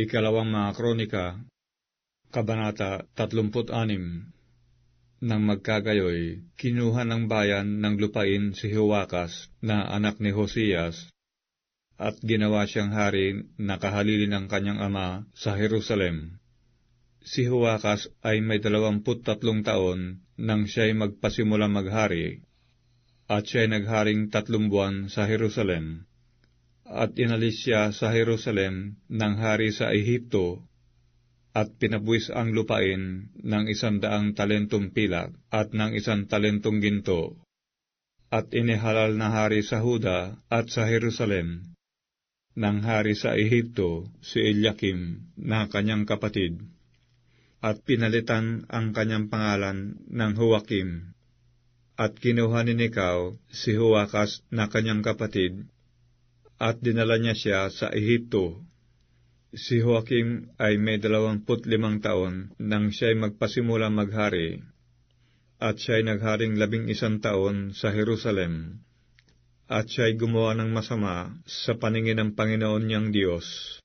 Ikalawang mga kronika, Kabanata 36 Nang magkagayoy, kinuha ng bayan ng lupain si Huwakas na anak ni Hosias, at ginawa siyang hari na kahalili ng kanyang ama sa Jerusalem. Si Huwakas ay may dalawamput tatlong taon nang siya'y magpasimula maghari, at siya'y nagharing tatlong buwan sa Jerusalem. At inalis siya sa Jerusalem ng hari sa Ehipto, at pinabuwis ang lupain ng isang daang talentong pilak at ng isang talentong ginto, at inihalal na hari sa Huda at sa Jerusalem, ng hari sa Ehipto si Eliakim na kanyang kapatid, at pinalitan ang kanyang pangalan ng Huwakim, at kinuha ni Nikaw si Huwakas na kanyang kapatid, at dinala niya siya sa Ehipto. Si Joachim ay may dalawamput limang taon nang siya'y magpasimula maghari, at siya'y nagharing labing isang taon sa Jerusalem, at siya'y gumawa ng masama sa paningin ng Panginoon niyang Diyos.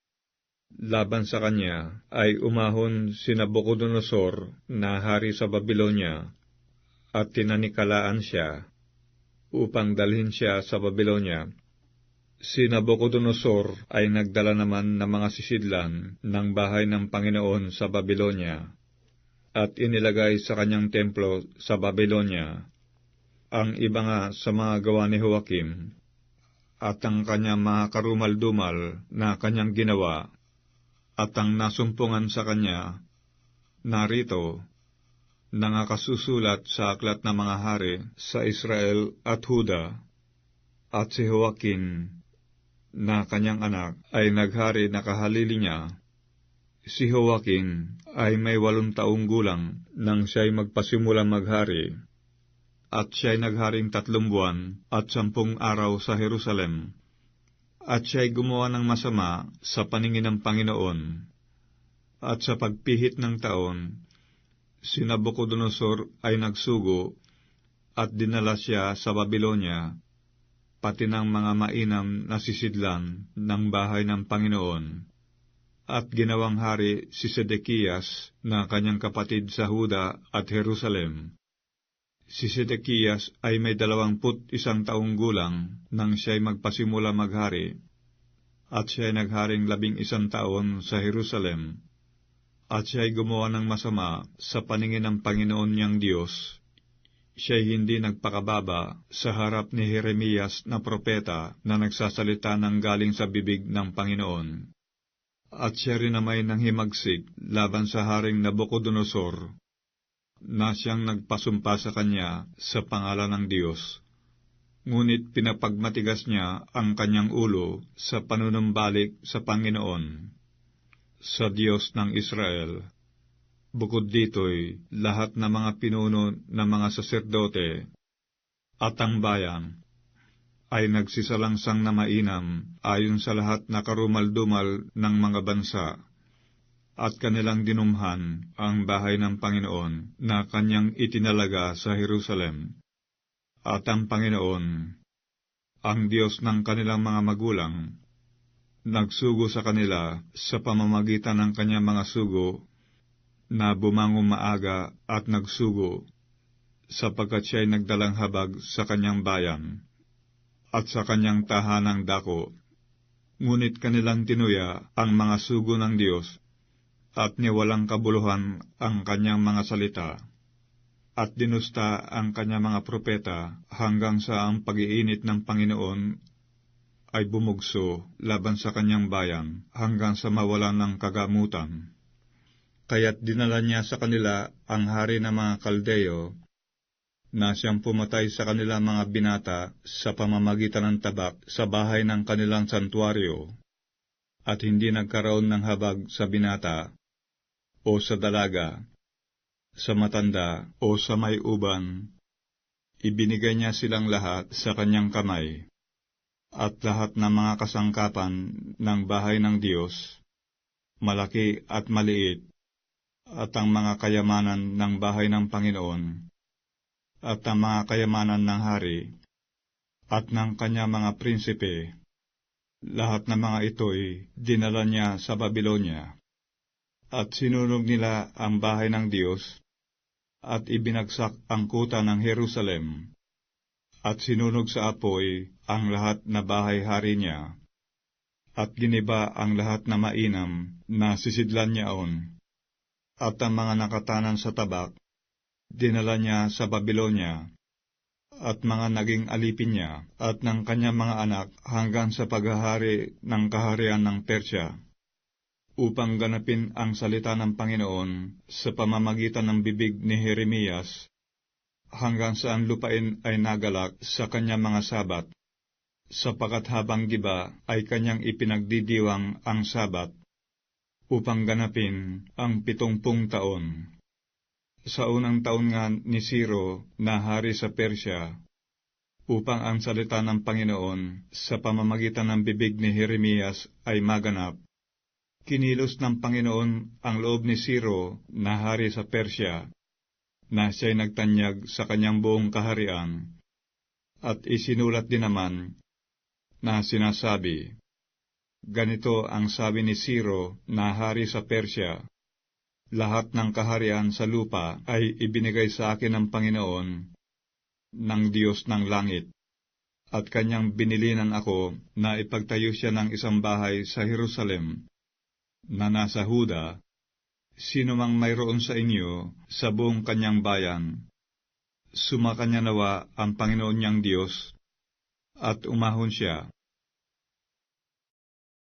Laban sa kanya ay umahon si Nabucodonosor na hari sa Babylonia, at tinanikalaan siya, upang dalhin siya sa Babylonia Si Nabucodonosor ay nagdala naman ng mga sisidlan ng bahay ng Panginoon sa Babylonia, at inilagay sa kanyang templo sa Babylonia, ang iba nga sa mga gawa ni Joachim, at ang kanyang mga karumal-dumal na kanyang ginawa, at ang nasumpungan sa kanya, narito, nangakasusulat sa aklat ng mga hari sa Israel at Huda, at si Joaquin na kanyang anak ay naghari na kahalili niya. Si Joaquin ay may walong taong gulang nang siya'y magpasimula maghari, at siya'y nagharing tatlong buwan at sampung araw sa Jerusalem, at siya'y gumawa ng masama sa paningin ng Panginoon. At sa pagpihit ng taon, si Nabucodonosor ay nagsugo at dinala siya sa Babylonia pati ng mga mainam na sisidlan ng bahay ng Panginoon. At ginawang hari si Sedekiyas na kanyang kapatid sa Huda at Jerusalem. Si Sedekiyas ay may dalawamput isang taong gulang nang siya'y magpasimula maghari, at siya'y nagharing labing isang taon sa Jerusalem, at siya'y gumawa ng masama sa paningin ng Panginoon niyang Diyos, siya'y hindi nagpakababa sa harap ni Jeremias na propeta na nagsasalita ng galing sa bibig ng Panginoon. At siya rin namay ng himagsik laban sa haring Nabucodonosor, na siyang nagpasumpa sa kanya sa pangalan ng Diyos. Ngunit pinapagmatigas niya ang kanyang ulo sa panunumbalik sa Panginoon, sa Diyos ng Israel Bukod dito'y lahat ng mga pinuno ng mga saserdote at ang bayan ay nagsisalangsang na mainam ayon sa lahat na karumal-dumal ng mga bansa, at kanilang dinumhan ang bahay ng Panginoon na kanyang itinalaga sa Jerusalem. At ang Panginoon, ang Diyos ng kanilang mga magulang, nagsugo sa kanila sa pamamagitan ng kanyang mga sugo na bumangon maaga at nagsugo, sapagkat siya'y nagdalang habag sa kanyang bayan, at sa kanyang tahanang dako. Ngunit kanilang tinuya ang mga sugo ng Diyos, at niwalang kabuluhan ang kanyang mga salita, at dinusta ang kanyang mga propeta hanggang sa ang pag-iinit ng Panginoon ay bumugso laban sa kanyang bayan hanggang sa mawalan ng kagamutan kaya't dinala niya sa kanila ang hari ng mga Kaldeo, na siyang pumatay sa kanila mga binata sa pamamagitan ng tabak sa bahay ng kanilang santuario, at hindi nagkaroon ng habag sa binata, o sa dalaga, sa matanda, o sa may uban. Ibinigay niya silang lahat sa kanyang kamay, at lahat ng mga kasangkapan ng bahay ng Diyos, malaki at maliit, at ang mga kayamanan ng bahay ng Panginoon, at ang mga kayamanan ng hari, at ng kanya mga prinsipe, Lahat ng mga ito'y dinala niya sa Babylonia. At sinunog nila ang bahay ng Diyos, at ibinagsak ang kuta ng Jerusalem, at sinunog sa apoy ang lahat na bahay-hari niya, at giniba ang lahat na mainam na sisidlan niyaon, at ang mga nakatanan sa tabak, dinala niya sa Babylonia, at mga naging alipin niya, at ng kanyang mga anak hanggang sa paghahari ng kaharian ng Persya, upang ganapin ang salita ng Panginoon sa pamamagitan ng bibig ni Jeremias, hanggang sa ang lupain ay nagalak sa kanyang mga sabat, sapagat habang giba ay kanyang ipinagdidiwang ang sabat, upang ganapin ang pitongpung taon. Sa unang taon nga ni Siro na hari sa Persya, upang ang salita ng Panginoon sa pamamagitan ng bibig ni Jeremias ay maganap, kinilos ng Panginoon ang loob ni Siro na hari sa Persya, na siya'y nagtanyag sa kanyang buong kaharian, at isinulat din naman na sinasabi, Ganito ang sabi ni Siro na hari sa Persya, lahat ng kaharian sa lupa ay ibinigay sa akin ng Panginoon, ng Diyos ng langit, at kanyang binilinan ako na ipagtayo siya ng isang bahay sa Jerusalem, na nasa Huda, sino mang mayroon sa inyo sa buong kanyang bayan, sumakanya nawa ang Panginoon niyang Diyos, at umahon siya,